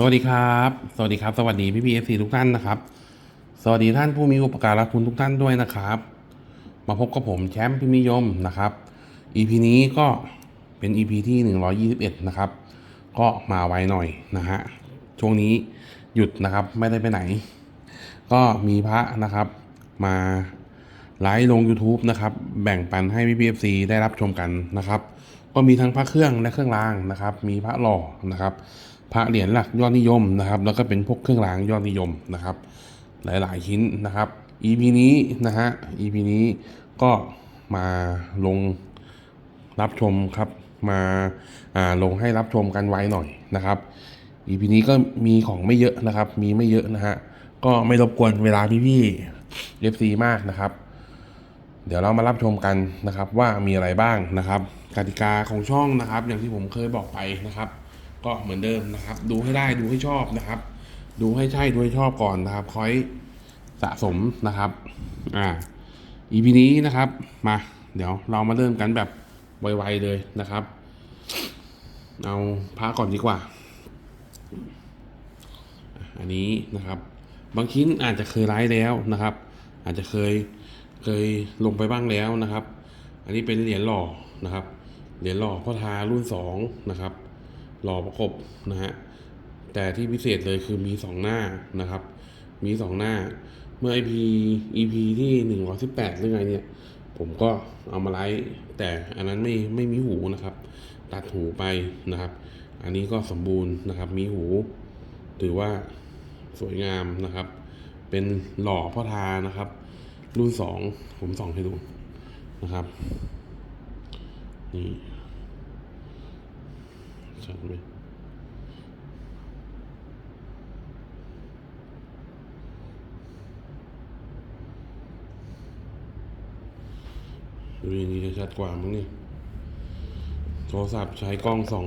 สวัสดีครับ สวัสดีครับ สวัสดีพี่พีเอฟซีทุกท่านนะครับ สวัสดีท่านผู้มีอุปการะคุณทุกท่านด้วยนะครับ มาพบกับผมแชมป์พิมพิยมนะครับ EP นี้ก็เป็น EP ที่ 121 นะครับ ก็มาไวหน่อยนะฮะ ช่วงนี้หยุดนะครับไม่ได้ไปไหน ก็มีพระนะครับ มาไลฟ์ลง YouTube นะครับ แบ่งปันให้พี่พีเอฟซีได้รับชมกันนะครับ ก็มีทั้งพระเครื่องและเครื่องรางนะครับ มีพระหล่อนะครับ พระเหรียญหลักยอดนิยมนะครับแล้วก็เป็นพวกเครื่องรางยอดนิยมนะครับ หลายๆชิ้นนะครับ EP นี้นะฮะ EP นี้ก็มาลงรับชมครับมาอ่าลงให้รับชมกันไว้หน่อยนะครับ EP นี้ก็มีของไม่เยอะนะครับ มีไม่เยอะนะฮะก็ไม่รบกวนเวลาพี่ๆ FC มากนะครับ เดี๋ยวเรามารับชมกันนะครับว่ามีอะไรบ้างนะครับกติกาของช่องนะครับ อย่างที่ผมเคยบอกไปนะครับ ก็เหมือนเดิมนะครับ ดูให้ได้ดูให้ชอบนะครับ ดูให้ใช่ดูให้ชอบก่อนนะครับคอยสะสมนะครับอ่า EP นี้นะครับมา เดี๋ยวเรามาเริ่มกันแบบไวๆเลยนะครับ เอาพระก่อนดีกว่า อันนี้นะครับ บางชิ้นอาจจะเคยไลฟ์แล้วนะครับ อาจจะเคยเคยลงไปบ้างแล้วนะครับ อันนี้เป็นเหรียญหล่อนะครับ เหรียญหล่อพ่อทารุ่นสองนะครับ หล่อประกบนะฮะแต่ที่พิเศษเลยคือมีสองหน้านะครับ มีสองหน้า เมื่อ EP EP ที่หนึ่งร้อยสิบแปดหรือไงเนี่ย ผมก็เอามาไลฟ์แต่อันนั้นไม่ไม่มีหูนะครับ ตัดหูไปนะครับ อันนี้ก็สมบูรณ์นะครับ มีหู ถือว่าสวยงามนะครับ เป็นหล่อพ่อทานะครับ รุ่นสองผมส่องให้ดูนะครับนี่ ชัดไหมดูอย่างนี้จะชัดกว่ามั้งเนี่ยโทรศัพท์ใช้กล้องส่อง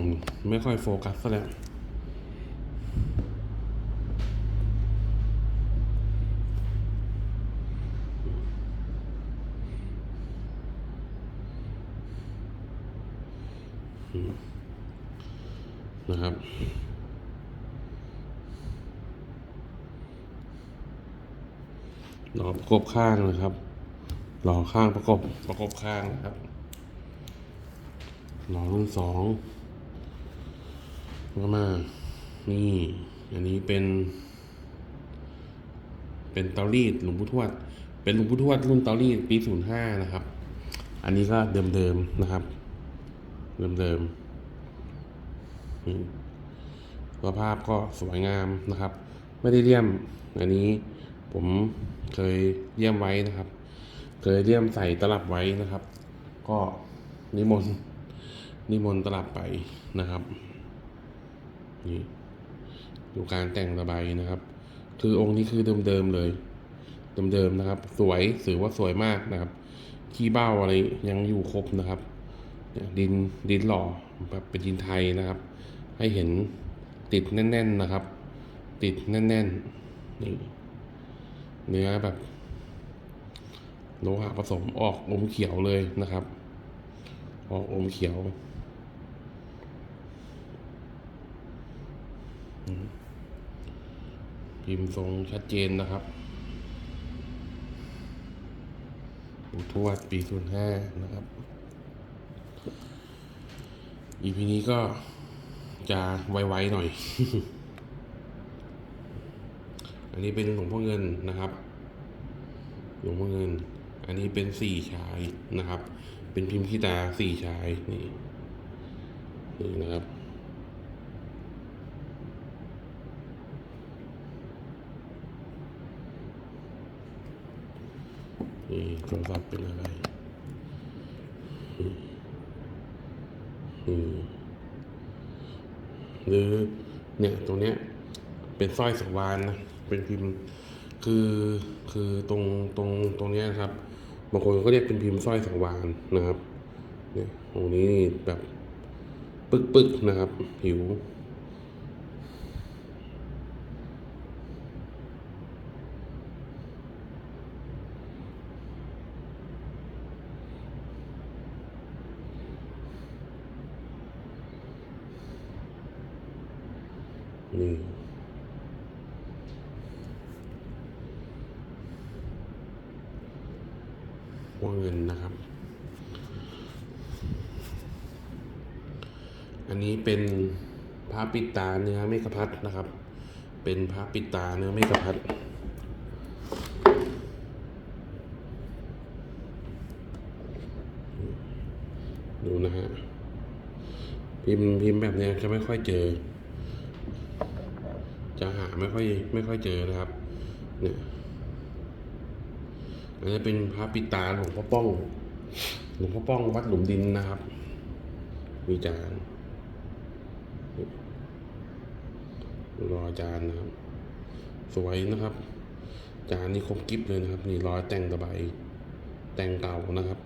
ไม่ค่อยโฟกัสซะแล้ว นะครับ หล่อประกบข้างนะครับหล่อข้างประกบประกบข้างนะครับหล่อรุ่นสองก็มา นี่ อันนี้เป็น เป็นเตารีดหลวงพุทวด เป็นหลวงพุทวดรุ่นเตารีดปีศูนย์ห้านะครับ อันนี้ก็เดิมๆนะครับ เดิมๆอืมสภาพก็สวยงามนะครับ ไม่ได้เลี่ยม อันนี้ ผมเคยเลี่ยมไว้นะครับ เคยเลี่ยมใส่ตลับไว้นะครับ ก็นิมนต์นิมนต์ตลับไปนะครับนี่ดูการแต่งระบายนะครับ คือองค์นี้คือเดิมๆเลยเดิมๆนะครับ สวยถือว่าสวยมากนะครับ ขี้เบ้าอะไรยังอยู่ครบนะครับ ดินดินหล่อแบบเป็นดินไทยนะครับ ให้เห็นติดแน่น ๆนะครับ ติดแน่นๆนี่ เนื้อแบบโลหะผสมออกอมเขียวเลยนะครับ ออกอมเขียว พิมพ์ทรงชัดเจนนะครับปูทวดปีศูนย์ห้านะครับ อีพีนี้ก็จะไวๆหน่อย อันนี้เป็นหลวงพ่อเงินนะครับ หลวงพ่อเงิน อันนี้เป็นสี่ชายนะครับ เป็นพิมพ์ขี้ตาสี่ชายนี่นี่นะครับนี่โทรศัพท์เป็นอะไรหรือเนี่ยตรงเนี้ยเป็นสร้อยสังวานนะ เป็นพิมพ์ คือคือตรงตรงตรงเนี้ยครับบางคนก็เรียกเป็นพิมพ์สร้อยสังวานนะครับเนี่ยตรงนี้แบบปึกปึกๆนะครับ ผิว นี่ นี่ ว่าเงินนะครับ อันนี้เป็นพระปิดตาเนื้อเมฆพัดนะครับ เป็นพระปิดตาเนื้อเมฆพัดดูนะฮะ พิมพ์พิมพ์แบบเนี้ยจะไม่ค่อยเจอ จะหาไม่ค่อยไม่ค่อยเจอนะครับ เนี่ย อันนี้เป็นพระปิตาหลวงพ่อป้อง หลวงพ่อป้องวัดหลุมดินนะครับ มีจานรอจานนะครับ สวยนะครับ จานนี้ครบกิฟเลยนะครับ นี่รอยแต่งตะไบแต่งเก่านะครับ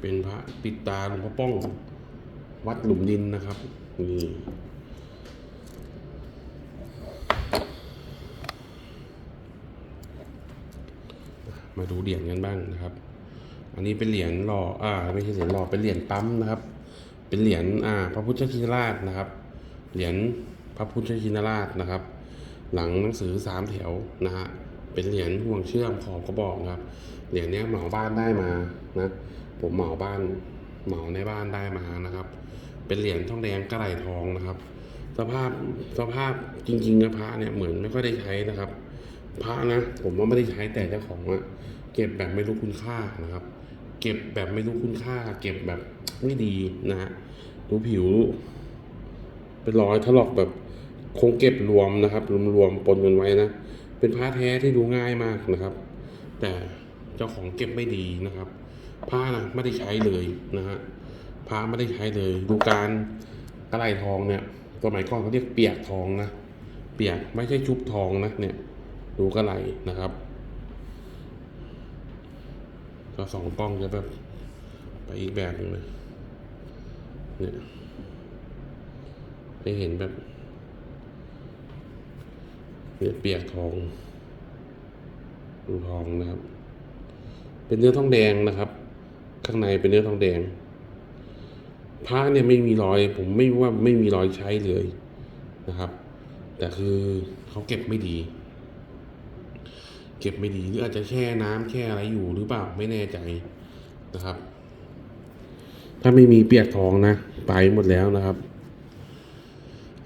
เป็นพระปิดตาหลวงพ่อป้อง วัดหลุมดินนะครับนี่มาดูเหรียญกันบ้างนะครับ อันนี้เป็นเหรียญหล่อ อ่า ไม่ใช่เหรียญหล่อ เป็นเหรียญปั๊มนะครับ เป็นเหรียญ อ่า พระพุทธชินราชนะครับ เหรียญพระพุทธชินราชนะครับ หลังหนังสือสามแถวนะฮะ เป็นเหรียญห่วงเชื่อมของกระบอกครับ เหรียญเนี้ยเหมาบ้านได้มานะ ผมเหมาบ้าน เหมาในบ้านได้มานะครับ เป็นเหรียญทองแดงกระไหลทองนะครับ สภาพสภาพจริงๆนะพระเนี่ยเหมือนไม่ค่อยได้ใช้นะครับ พระนะผมว่าไม่ได้ใช้แต่เจ้าของอะเก็บแบบไม่รู้คุณค่านะครับ เก็บแบบไม่รู้คุณค่า เก็บแบบไม่ดีนะฮะดูผิว เป็นรอยถลอกแบบคงเก็บรวมนะครับรวมๆปนกันไว้นะเป็นผ้าแท้ที่ดูง่ายมากนะครับ แต่เจ้าของเก็บไม่ดีนะครับ ผ้านะไม่ได้ใช้เลยนะฮะผ้าไม่ได้ใช้เลยดูการกระไรทองเนี่ยสมัยก่อนเขาเรียกเปียกทองนะเปียกไม่ใช่ชุบทองนะเนี่ย ดูกระไรนะครับก็สองกล้องจะแบบไปอีกแบบหนึงเลยเนี่ยได้เห็นแบบเนี่ยเปียกทองดูทองนะครับ เป็นเนื้อทองแดงนะครับ ข้างในเป็นเนื้อทองแดงผ้าเนี่ยไม่มีรอย ผมไม่ว่าไม่มีรอยใช้เลยนะครับ แต่คือเขาเก็บไม่ดี เก็บไม่ดีหรืออาจจะแช่น้ำแช่อะไรอยู่หรือเปล่าไม่แน่ใจนะครับ ถ้าไม่มีเปียกทองนะไปหมดแล้วนะครับ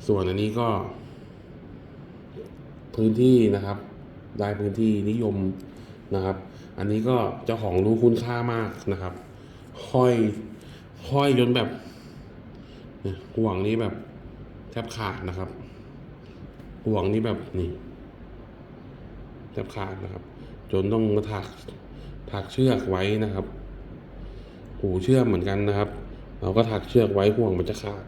ส่วนอันนี้ก็ พื้นที่นะครับได้พื้นที่นิยมนะครับ อันนี้ก็เจ้าของรู้คุณค่ามากนะครับ ห้อยห้อยจนแบบห่วงนี้แบบแทบขาดนะครับ ห่วงนี้แบบนี่แทบขาดนะครับ จนต้องมาถักถักเชือกไว้นะครับหูเชือกเหมือนกันนะครับ เราก็ถักเชือกไว้ห่วงมันจะขาด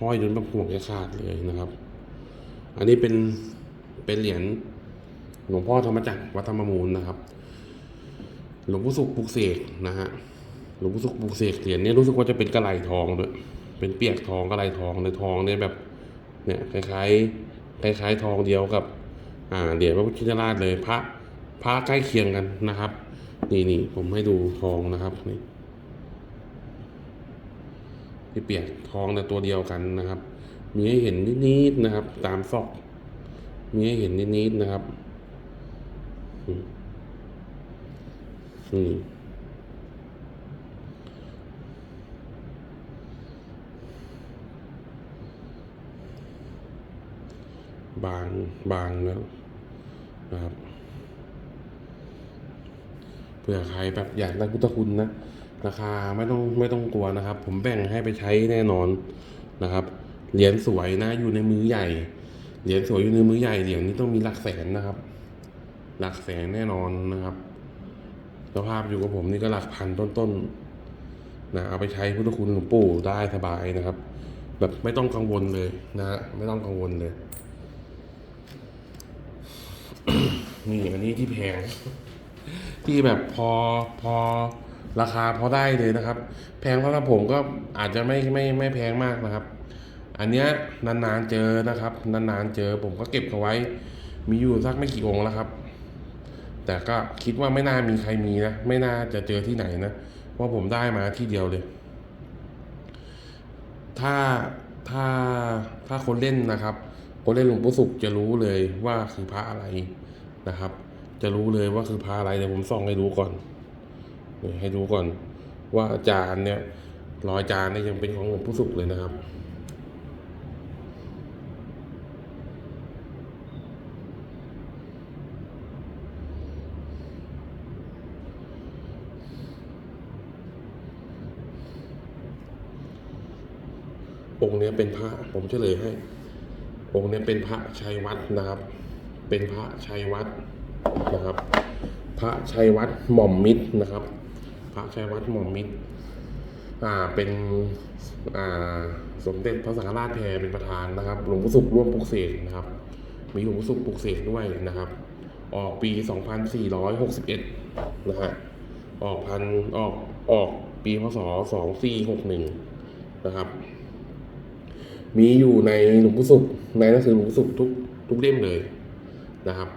ห้อยจนแบบห่วงจะขาดเลยนะครับ อันนี้เป็นเป็นเหรียญหลวงพ่อธรรมจักรวัดธรรมมูลนะครับ หลวงพ่อสุขปลุกเสกนะฮะ หลวงพ่อสุขปลุกเสกเหรียญเนี้รู้สึกว่าจะเป็นกระไหลทองด้วยเป็นเปียกทองกระไหลทองในทองเนี่ยแบบเนี่ยคล้ายๆคล้ายๆทองเดียวกับอ่าเหรียญพระพุทธชินราชเลยพระพระใกล้เคียงกันนะครับ นี่นี่ผมให้ดูทองนะครับนี่ที่เปียกทองแต่ตัวเดียวกันนะครับ มีให้เห็นนิดๆนะครับ ตามซอก มีให้เห็นนิดๆนะครับ อืม บางบางแล้วนะครับเผื่อใครแบบอยากได้พุทธคุณนะราคาไม่ต้องไม่ต้องกลัวนะครับ ผมแบ่งให้ไปใช้แน่นอนนะครับเหรียญสวยนะอยู่ในมือใหญ่ เหรียญสวยอยู่ในมือใหญ่เหรียญนี้ต้องมีหลักแสนนะครับ หลักแสนแน่นอนนะครับสภาพอยู่กับผมนี่ก็หลักพันต้นๆนะเอาไปใช้พุทธคุณหลวงปู่ได้สบายนะครับ แบบไม่ต้องกังวลเลยนะฮะไม่ต้องกังวลเลย นี่อันนี้ที่แพง ที่แบบพอพอราคาพอได้เลยนะครับ แพงสำหรับผมก็อาจจะไม่ไม่ไม่แพงมากนะครับ อันเนี้ยนานๆเจอนะครับ นานๆเจอผมก็เก็บเอาไว้ มีอยู่สักไม่กี่องค์แล้วครับ แต่ก็คิดว่าไม่น่ามีใครมีนะไม่น่าจะเจอที่ไหนนะเพราะผมได้มาที่เดียวเลย ถ้าถ้าถ้าคนเล่นนะครับ คนเล่นหลวงปู่สุขจะรู้เลยว่าคือพระอะไรนะครับ จะรู้เลยว่าคือพระอะไรเดี๋ยวผมส่องให้ดูก่อนนี่ให้ดูก่อน ว่าจารย์เนี่ยรอยจานเนี่ยยังเป็นของหลวงปู่สุขเลยนะครับองค์นี้เป็นพระผมเฉลยให้ องค์นี้เป็นพระชัยวัดนะครับ เป็นพระชัยวัดนะครับ พระชัยวัดหม่อมมิตรนะครับ พระชัยวัดหม่อมมิตร อ่า เป็นอ่าสมเด็จพระสังฆราชแพรเป็นประธานนะครับ หลวงพ่อสุขร่วมปลุกเสกนะครับ มีหลวงพ่อสุขปลุกเสกด้วยนะครับ ออกปี 2461 นะฮะ ออกพันออกออกปีพศ2461 นะครับ มีอยู่ในหลวงพ่อสุขในหนังสือหลวงพ่อสุขทุกทุกเล่มเลยนะครับ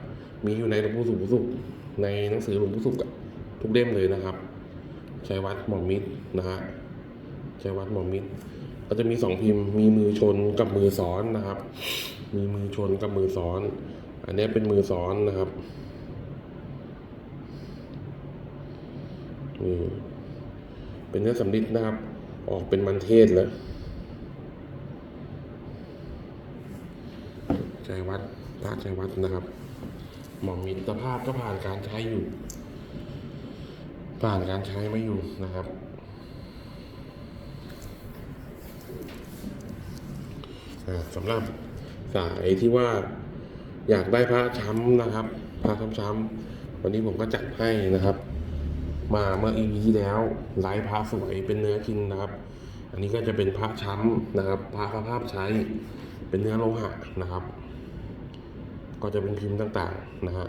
มีอยู่ในหลวงพ่อสุขสุขในหนังสือหลวงพ่อสุขทุกเล่มเลยนะครับชัยวัดหมอมมิตรนะฮะชัยวัดหมอมมิตรก็จะมีสองพิมพ์มีมือชนกับมือซ้อนนะครับ มีมือชนกับมือซ้อน อันนี้เป็นมือซ้อนนะครับนี่เป็นเนื้อสำลิดนะครับ ออกเป็นมันเทศแล้ว ชัยวัดพระชัยวัดนะครับ หมอมมิตรภาพก็ผ่านการใช้อยู่ ผ่านการใช้มาอยู่นะครับอ่าสำหรับสายที่ว่าอยากได้พระช้ำนะครับ พระช้ำๆวันนี้ผมก็จัดให้นะครับ มาเมื่อ EP ที่แล้วไลฟ์พระสวยเป็นเนื้อกินนะครับ อันนี้ก็จะเป็นพระช้ำนะครับ พระสภาพใช้เป็นเนื้อโลหะนะครับ ก็จะเป็นพิมพ์ต่างๆนะฮะ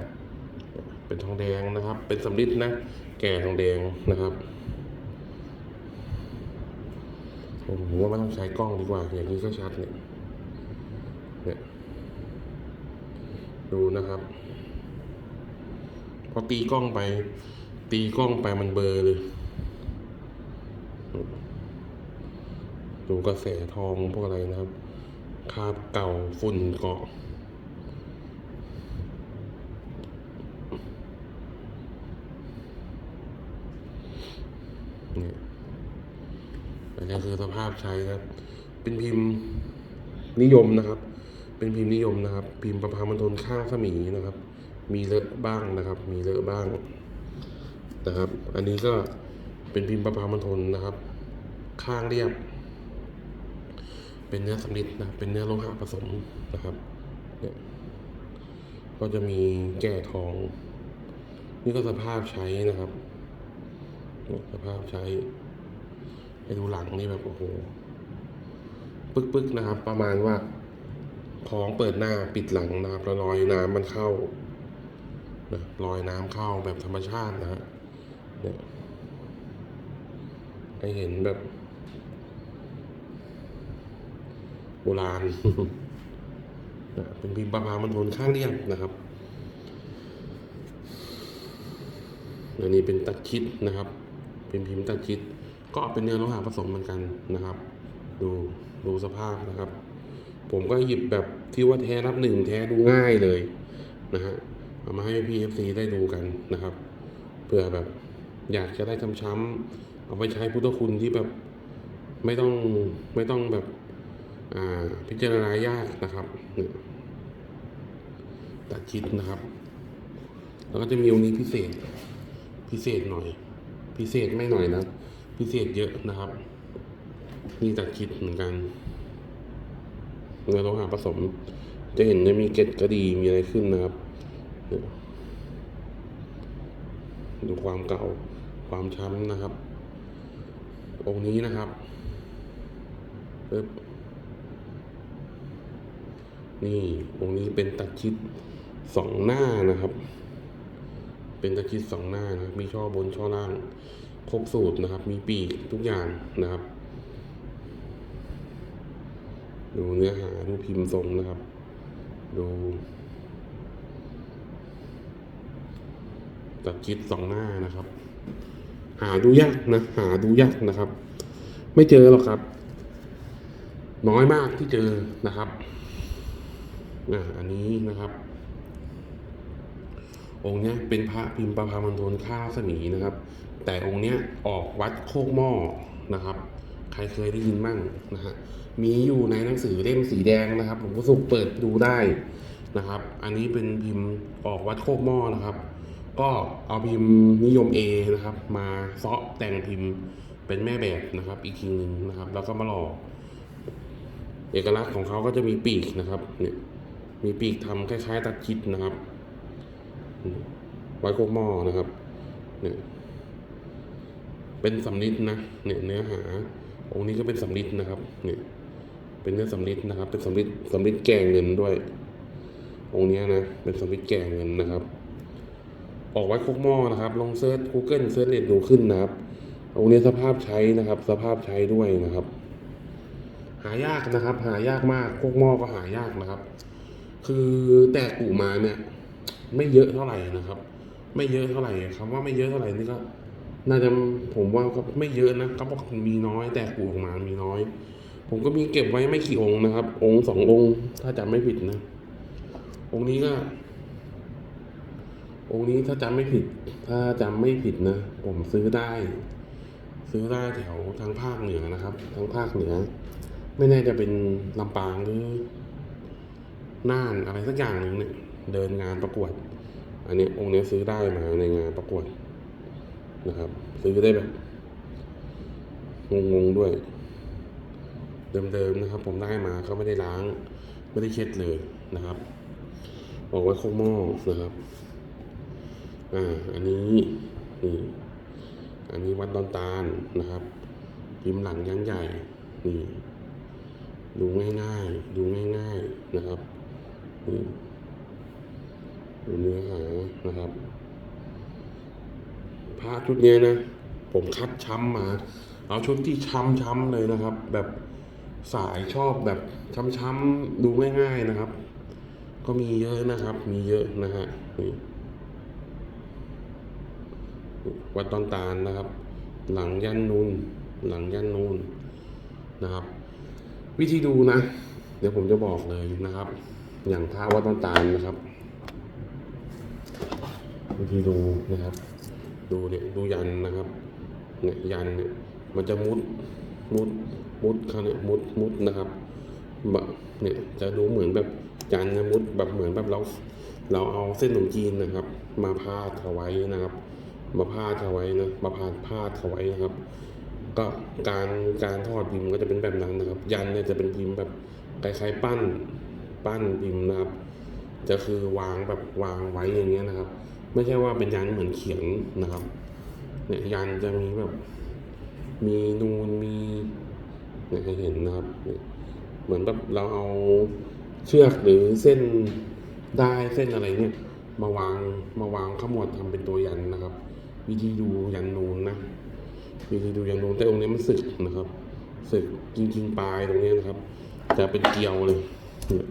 เป็นทองแดงนะครับ เป็นสำริดนะ แก่ทองแดงนะครับผมว่าไม่ต้องใช้กล้องดีกว่า อย่างนี้ก็ชัดเนี่ยเนี่ยดูนะครับ พอตีกล้องไป ตีกล้องไปมันเบลอเลย ดูกระแสทองพวกอะไรนะครับคาบเก่าฝุ่นเกาะ เนี่ยอันนี้คือสภาพใช้ครับ เป็นพิมพ์นิยมนะครับ เป็นพิมพ์นิยมนะครับ พิมพ์ประพามันทนข้างสมีนะครับ มีเลอะบ้างนะครับ มีเลอะบ้างนะครับ อันนี้ก็เป็นพิมพ์ประพามันทนนะครับ ข้างเรียบ เป็นเนื้อสำริดนะ เป็นเนื้อโลหะผสมนะครับเนี่ยก็จะมีแก่ทอง นี่ก็สภาพใช้นะครับ สภาพใช้ ให้ดูหลังนี่แบบโอ้โหปึ๊กๆนะครับ ประมาณว่าท้องเปิดหน้าปิดหลังนะครับแล้วรอยน้ำมันเข้านะรอยน้ำเข้าแบบธรรมชาตินะฮะเนี่ยให้เห็นแบบโบราณนะเป็นพิมพ์ประพามันทนข้างเรียบนะครับอันนี้เป็นตัดชิดนะครับ เป็นพิมพ์ตัดชิด ก็เป็นเนื้อโลหะผสมเหมือนกันนะครับ ดูดูสภาพนะครับ ผมก็หยิบแบบที่ว่าแท้รับหนึ่งแท้ดูง่ายเลยนะฮะเอามาให้พี่เอฟซีได้ดูกันนะครับเผื่อแบบอยากจะได้ช้ำๆเอาไปใช้พุทธคุณที่แบบไม่ต้องไม่ต้องแบบอ่าพิจารณายากนะครับเนี่ยตัดชิดนะครับ แล้วก็จะมีองค์นี้พิเศษ พิเศษหน่อย พิเศษไม่หน่อยนะ พิเศษเยอะนะครับนี่ตัดคิดเหมือนกันเนื้อโลหะผสม จะเห็นจะมีเกล็ดกระดีมีอะไรขึ้นนะครับ ดูความเก่าความช้ำนะครับ องค์นี้นะครับปึ๊บนี่องค์นี้เป็นตัดชิดสองหน้านะครับ เป็นตะคิดสองหน้านะ มีช่อบนช่อล่าง ครบสูตรนะครับ มีปีกทุกอย่างนะครับ ดูเนื้อหาดูพิมพ์ทรงนะครับ ดูตัดจิตสองหน้านะครับ หาดูยากนะ หาดูยากนะครับ ไม่เจอหรอกครับ น้อยมากที่เจอนะครับอ่าอันนี้นะครับ องค์เนี้ยเป็นพระพิมพ์ประพามณฑลข้าสมีนะครับ แต่องค์เนี้ยออกวัดโคกหม้อนะครับ ใครเคยได้ยินบ้างนะฮะมีอยู่ในหนังสือเล่มสีแดงนะครับผมก็สุกเปิดดูได้นะครับ อันนี้เป็นพิมพ์ออกวัดโคกหม้อนะครับ ก็เอาพิมพ์นิยม A นะครับ มาเซาะแต่งพิมพ์เป็นแม่แบบนะครับ อีกทีหนึ่งนะครับ แล้วก็มาหล่อเอกลักษณ์ของเขาก็จะมีปีกนะครับเนี่ยมีปีกทำคล้าย ๆตัดคิดนะครับไว้โคกหม้อนะครับเนี่ย เป็นสำลิดนะเนี่ยเนื้อหา องค์นี้ก็เป็นสำลิดนะครับ เนี่ย เป็นเนื้อสำลิดนะครับ เป็นสำลิดสำลิดแก่เงินด้วย องค์นี้นะ เป็นสำลิดแก่เงินนะครับ ออกไว้โคกหม้อนะครับ ลองเซิร์ช Google เซิร์ชเน็ตดูขึ้นนะครับ องค์นี้สภาพใช้นะครับ สภาพใช้ด้วยนะครับ หายากนะครับ หายากมากโคกหม้อก็หายากนะครับ คือแตกกูมาเนี่ย ไม่เยอะเท่าไหร่นะครับ ไม่เยอะเท่าไหร่คำว่าไม่เยอะเท่าไหร่นี่ก็ น่าจะผมว่าก็ไม่เยอะนะเขาบอกมีน้อยแต่กูออกมามีน้อย ผมก็มีเก็บไว้ไม่กี่องค์นะครับ องค์สององค์ ถ้าจำไม่ผิดนะ องค์นี้ก็ องค์นี้ถ้าจำไม่ผิด ถ้าจำไม่ผิดนะผมซื้อได้ ซื้อได้แถวทางภาคเหนือนะครับทางภาคเหนือ ไม่แน่จะเป็นลำปางหรือน่านอะไรสักอย่างหนึ่งเนี่ยเดินงานประกวด อันนี้องค์นี้ซื้อได้มาในงานประกวด นะครับ ซื้อได้แบบงงๆด้วย เดิมๆนะครับ ผมได้มาเขาไม่ได้ล้าง ไม่ได้เช็ดเลยนะครับบอกไว้โคกหม้อนะครับ อ่า อันนี้นี่อันนี้วัดดอนตาลนะครับ พิมพ์หลังยันใหญ่ นี่ ดูง่ายๆ ดูง่ายๆนะครับ นี่ดูเนื้อหานะครับ ระชุดนี้นะ ผมคัดช้ำมา เอาชุดที่ช้ำๆเลยนะครับ แบบสายชอบแบบช้ำๆดูง่าย ๆนะครับ ก็มีเยอะนะครับ มีเยอะนะฮะนี่วัดตอนตาลนะครับ หลังยันนูนหลังยันนูนนะครับ วิธีดูนะ เดี๋ยวผมจะบอกเลยนะครับ อย่างท่าวัดต้นตาลนะครับ วิธีดูนะครับ ดูเนี่ยดูยันนะครับเนี่ยยันเนี่ยมันจะมุดมุดมุดเขาเนี่ยมุดมุดนะครับแบบเนี่ยจะดูเหมือนแบบยันนะมุดแบบเหมือนแบบเราเราเอาเส้นขนมจีนนะครับ มาพาดเขาไว้นะครับ มาพาดเขาไว้นะมาพาดพาดเขาไว้นะครับ ก็การการทอดพิมพ์ก็จะเป็นแบบนั้นนะครับ ยันเนี่ยจะเป็นพิมพ์แบบคล้ายๆปั้นปั้นพิมพ์นะครับ จะคือวางแบบวางไว้อย่างเงี้ยนะครับ ไม่ใช่ว่าเป็นยันเหมือนเขียนนะครับ เนี่ยยันจะมีแบบ มีนูนมีเนี่ยให้เห็นนะครับ เหมือนแบบเราเอาเชือกหรือเส้นได้เส้นอะไรเนี่ย มาวางมาวางขมวดทำเป็นตัวยันนะครับ วิธีดูยันนูนนะวิธีดูยันนูนแต่องค์นี้มันสึกนะครับสึกจริงๆปลายตรงนี้นะครับ จะเป็นเกลียวเลยเนี่ย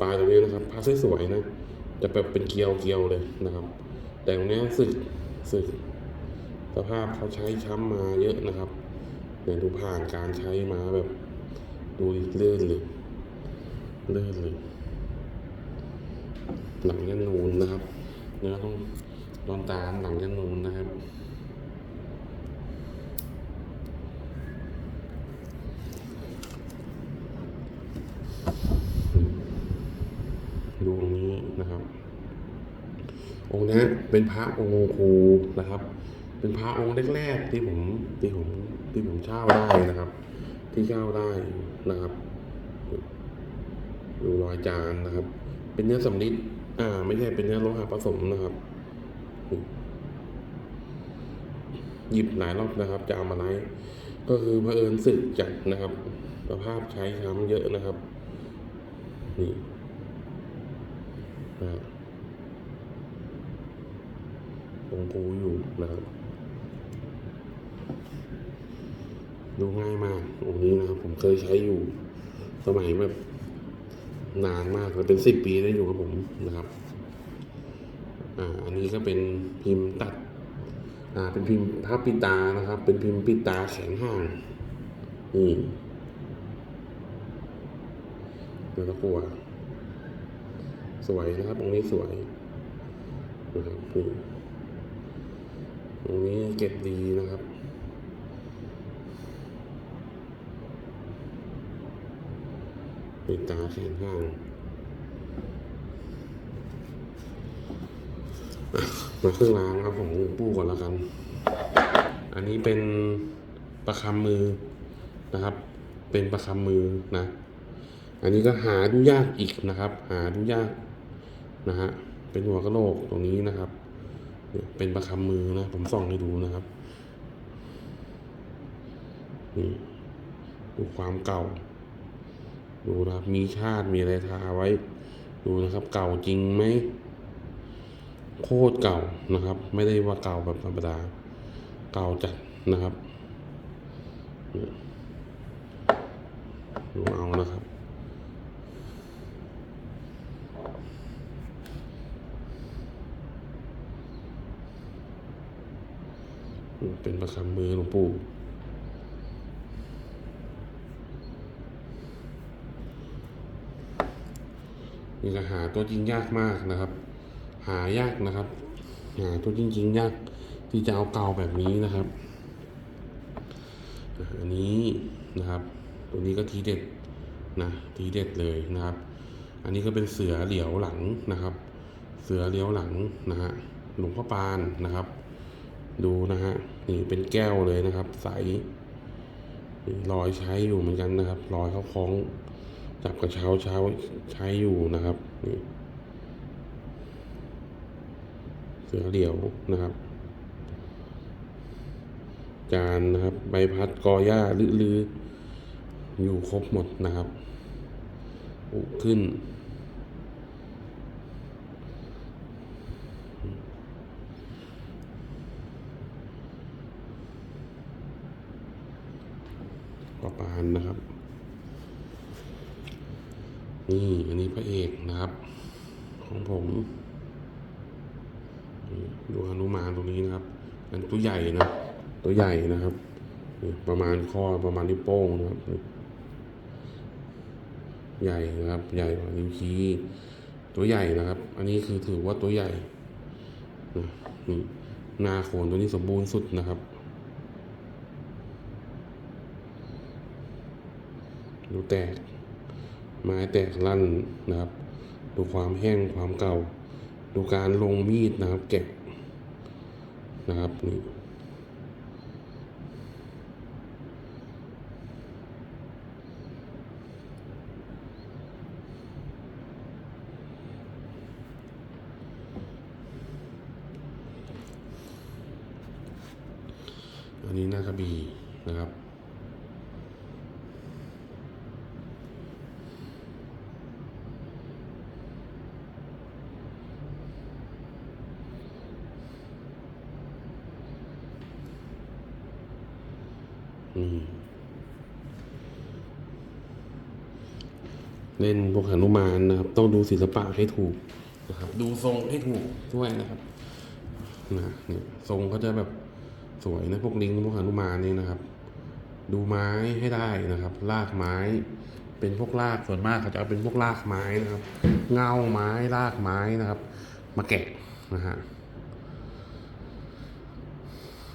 ปลายตรงนี้นะครับพาสวยๆนะจะแบบเป็นเกลียวเกลียวเลยนะครับ แต่ตรงนี้สึกสึกสภาพเขาใช้ช้ำมาเยอะนะครับเนี่ยดูผ่านการใช้มาแบบดูเลื่อนเลยเลื่อนเลยหลังยันนูนนะครับเนื้อต้องตอนตามหลังยันนูนนะครับ ดูตรงนี้นะครับ องค์นี้เป็นพระองค์ครูนะครับ เป็นพระองค์แรกๆที่ผมที่ผมที่ผมเช่าได้นะครับ ที่เช่าได้นะครับ ดูรอยจานนะครับ เป็นเนื้อสำลิดอ่า ไม่ใช่เป็นเนื้อโลหะผสมนะครับ หยิบหลายรอบนะครับ จะเอามาไลฟ์ก็คือเผอิญสึกจัดนะครับสภาพใช้ช้ำเยอะนะครับ นี่นะ องคูอยู่นะครับดูง่ายมากองค์นี้นะครับ ผมเคยใช้อยู่ สมัยแบบนานมากแล้วเป็นสิบปีได้อยู่กับผมนะครับ อ่า อันนี้ก็เป็นพิมพ์ตัด อ่า เป็นพิมพ์ภาพปิตานะครับ เป็นพิมพ์ปิตาแข็งห่าง นี่เดี๋ยวตะกัว สวยนะครับตรงนี้สวยนะครับนี่ ตรงนี้เก็บดีนะครับ ปิดตาแขนข้างมาเครื่องรางครับของปู่ก่อนแล้วกัน อันนี้เป็นประคำมือนะครับ เป็นประคำมือนะ อันนี้ก็หาดูยากอีกนะครับ หาดูยากนะฮะ เป็นหัวกระโหลกตรงนี้นะครับ เป็นประคำมือนะ ผมส่องให้ดูนะครับ นี่ดูความเก่า ดูนะครับ มีชาติมีอะไรทาไว้ ดูนะครับ เก่าจริงไหม โคตรเก่านะครับ ไม่ได้ว่าเก่าแบบธรรมดา เก่าจัดนะครับดูเอานะครับ เป็นประคำมือหลวงปู่นี่ก็หาตัวจริงยากมากนะครับ หายากนะครับ หาตัวจริงๆยากที่จะเอาเกาแบบนี้นะครับ อันนี้นะครับ ตัวนี้ก็ทีเด็ดนะทีเด็ดเลยนะครับ อันนี้ก็เป็นเสือเหลียวหลังนะครับ เสือเหลียวหลังนะฮะหลวงพ่อปานนะครับ ดูนะฮะนี่เป็นแก้วเลยนะครับ ใสนี่รอยใช้อยู่เหมือนกันนะครับ รอยเขาคล้อง จับกระเช้าเช้าใช้อยู่นะครับนี่เสือเหลียวนะครับ จานนะครับ ใบพัดกอหญ้าลือๆอยู่ครบหมดนะครับอุขึ้น ประปานนะครับ นี่อันนี้พระเอกนะครับ ของผมดูฮนุมานตรงนี้นะครับเป็นตัวใหญ่นะตัวใหญ่นะครับประมาณข้อประมาณนิ้วโป้งนะครับ ใหญ่นะครับ ใหญ่กว่านิ้วชี้ตัวใหญ่นะครับ อันนี้คือถือว่าตัวใหญ่นะนี่หน้าโขนตัวนี้สมบูรณ์สุดนะครับ ดูแตก ไม้แตกลั่นนะครับ ดูความแห้งความเก่า ดูการลงมีดนะครับแกะนะครับนี่อันนี้หน้ากระบี่นะครับ อืมเล่นพวกหนุมานนะครับ ต้องดูศิลปะให้ถูกนะครับ ดูทรงให้ถูกด้วยนะครับนะเนี่ยทรงเขาจะแบบสวยนะพวกลิงพวกหนุมานนี่นะครับ ดูไม้ให้ได้นะครับรากไม้ เป็นพวกรากส่วนมากเขาจะเอาเป็นพวกรากไม้นะครับ เงาไม้รากไม้นะครับ มาแกะนะฮะ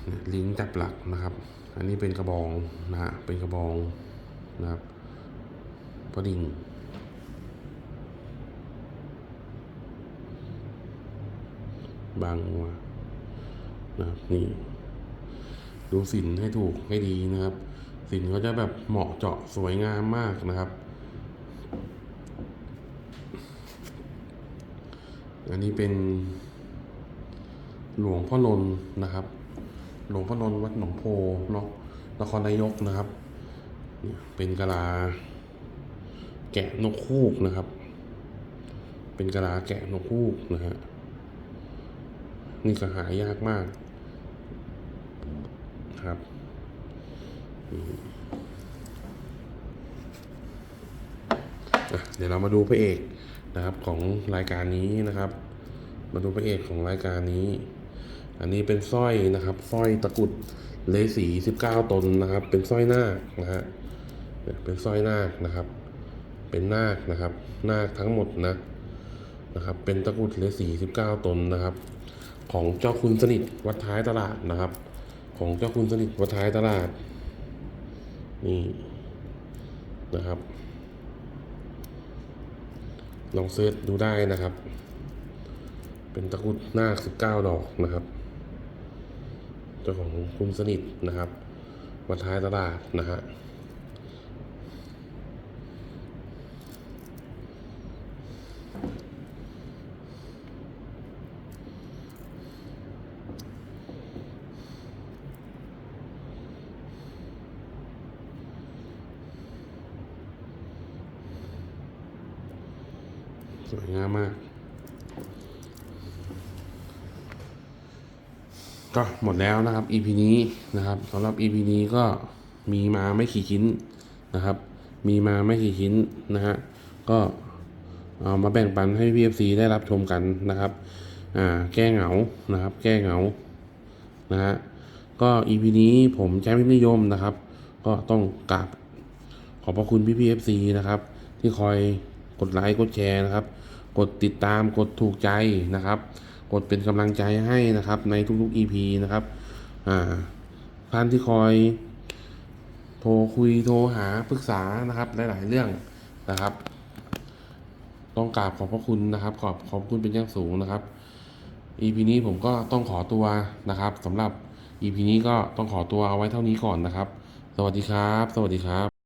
เนี่ยลิงจับหลักนะครับ อันนี้เป็นกระบองนะฮะเป็นกระบองนะครับพอดิ่งบางหัวนะครับนี่ดูสินให้ถูกให้ดีนะครับ สินเขาจะแบบเหมาะเจาะสวยงามมากนะครับ อันนี้เป็นหลวงพ่อนนนะครับ หลวงพ่อนนท์วัดหนองโพเนาะนครนายกนะครับเป็นกะลา แกะนกคูกนะครับ เป็นกะลาแกะนกคูกนะฮะนี่ก็หายากมากครับเดี๋ยวเรามาดูพระเอกนะครับของรายการนี้นะครับ มาดูพระเอกของรายการนี้ อันนี้เป็นสร้อยนะครับสร้อยตะกุดเลสี19ตนนะครับ เป็นสร้อยนาคนะฮะเป็นสร้อยนาคนะครับ เป็นนาคนะครับ นาคทั้งหมดนะนะครับ เป็นตะกุดเลสี19ตนนะครับ ของเจ้าคุณสนิทวัดท้ายตลาดนะครับ ของเจ้าคุณสนิทวัดท้ายตลาดนี่นะครับลองเซิร์ชดูได้นะครับ เป็นตะกุดนาค19ดอกนะครับ เจ้าของคุณสนิทนะครับมาท้ายตลาดนะฮะ สวยงามมาก ก็ หมดแล้วนะครับ EP นี้นะครับสำหรับ EP นี้ก็มีมาไม่กี่ชิ้นนะครับ มีมาไม่กี่ชิ้นนะฮะก็เอามาแบ่งปันให้ PFC ได้รับชมกันนะครับอ่าแก้เหงานะครับ แก้เหงานะฮะก็ EP นี้ผมแชมป์นิยมนะครับ ก็ต้องกราบขอบพระคุณพี่พีเอฟซีนะครับ ที่คอยกดไลค์กดแชร์นะครับ กดติดตามกดถูกใจนะครับ กดเป็นกำลังใจให้นะครับในทุกๆ EP นะครับอ่าท่านที่คอยโทรคุยโทรหาปรึกษานะครับหลายๆเรื่องนะครับ ต้องกราบขอบพระคุณนะครับ ขอบขอบคุณเป็นอย่างสูงนะครับ EP นี้ผมก็ต้องขอตัวนะครับสำหรับ EP นี้ก็ต้องขอตัวเอาไว้เท่านี้ก่อนนะครับ สวัสดีครับ สวัสดีครับ